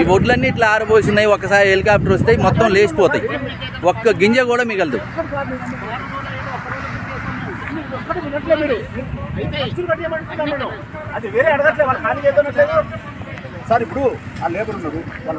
ఈ ఒడ్లన్నీ ఇట్లా ఆరబోసినాయి ఒకసారి హెలికాప్టర్ వస్తే మొత్తం లేచిపోతాయి. ఒక్క గింజ కూడా మిగలదు. అది వేరే వాళ్ళు ఖాళీ చేద్దాం సార్ ఇప్పుడు ఆ లేబర్ ఉన్నారు వాళ్ళ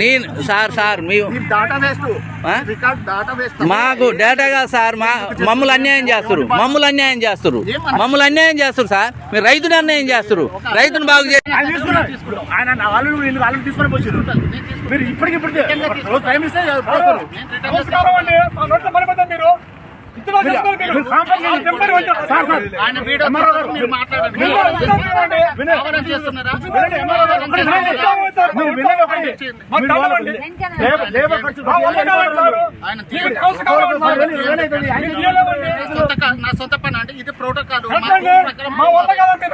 నేను సార్ సార్ మీ మాకు డేటా కాదు సార్ మా మమ్మల్ని అన్యాయం చేస్తారు మమ్మల్ని అన్యాయం చేస్తారు మమ్మల్ని అన్యాయం చేస్తారు సార్. మీరు రైతుని అన్యాయం చేస్తారు రైతుని బాగు చే ఆయన తీసుకున్నారు ఆయన నా. సొంత కా- నా సొంత పని అంటే ఇది ప్రోటోకాల్. మా వల్ల కాదండి. రైతుల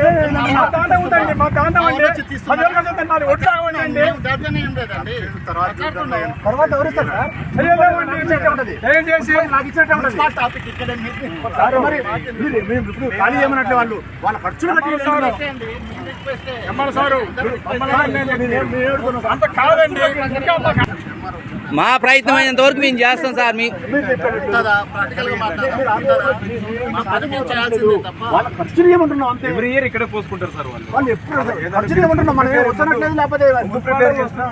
లేదండి మాట్లాడుతున్నాం. తర్వాత ఎవరిస్తారు ఖాళీ చేయమన్నట్లే వాళ్ళు వాళ్ళ ఖర్చులు కట్టి సారు. అంత కాదండి మా ప్రయత్నం అయినంత వరకు మేము చేస్తాం సార్. మీ మీరు ఎవ్రీ ఇయర్ ఇక్కడే పోసుకుంటారు సార్ వాళ్ళు. వాళ్ళు ఎప్పుడు ఖర్చులు ఏమంటున్నాం మనం ఏం వద్దనట్లేదు లేకపోతే ప్రిపేర్ చేస్తున్నాం